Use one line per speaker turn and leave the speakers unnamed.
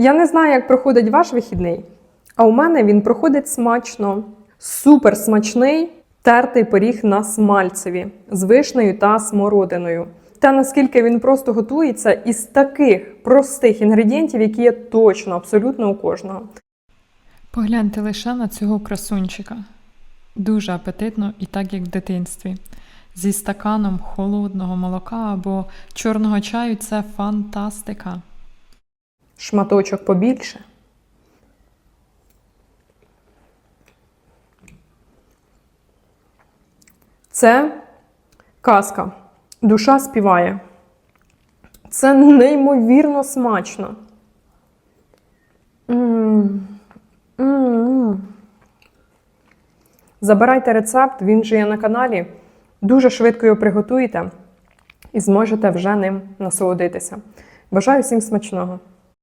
Я не знаю, як проходить ваш вихідний, а у мене він проходить смачно. Супер смачний тертий пиріг на смальцеві з вишнею та смородиною. Та наскільки він просто готується із таких простих інгредієнтів, які є точно абсолютно у кожного.
Погляньте лише на цього красунчика. Дуже апетитно і так, як в дитинстві. Зі стаканом холодного молока або чорного чаю це фантастика.
Шматочок побільше. Це казка. Душа співає. Це неймовірно смачно. М. М. Забирайте рецепт, він же є на каналі. Дуже швидко його приготуєте і зможете вже ним насолодитися. Бажаю всім смачного!